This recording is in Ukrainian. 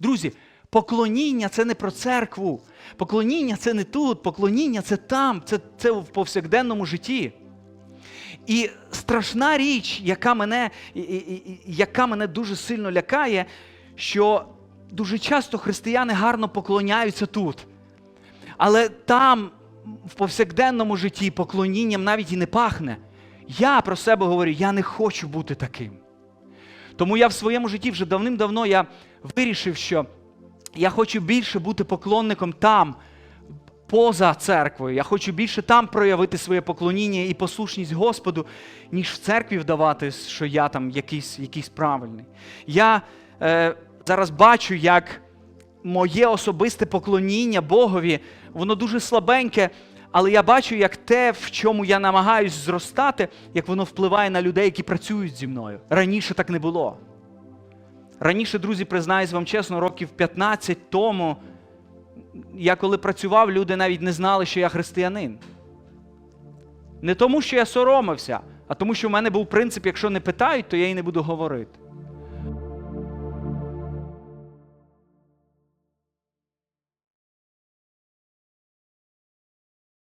Друзі, поклоніння це не про церкву. Поклоніння це не тут, поклоніння це там, це, це в повсякденному житті. І страшна річ, яка мене, яка мене дуже сильно лякає, що дуже часто християни гарно поклоняються тут. Але там, в повсякденному житті, поклонінням навіть і не пахне. Я про себе говорю, я не хочу бути таким. Тому я в своєму житті вже давним-давно я вирішив, що я хочу більше бути поклонником там, поза церквою. Я хочу більше там проявити своє поклоніння і послушність Господу, ніж в церкві вдавати, що я там якийсь, якийсь правильний. Я е, зараз бачу, як моє особисте поклоніння Богові, воно дуже слабеньке, але я бачу, як те, в чому я намагаюсь зростати, як воно впливає на людей, які працюють зі мною. Раніше так не було. Раніше, друзі, признаюсь вам чесно, років 15 тому, я коли працював, люди навіть не знали, що я християнин. Не тому, що я соромився, а тому, що в мене був принцип, якщо не питають, то я і не буду говорити.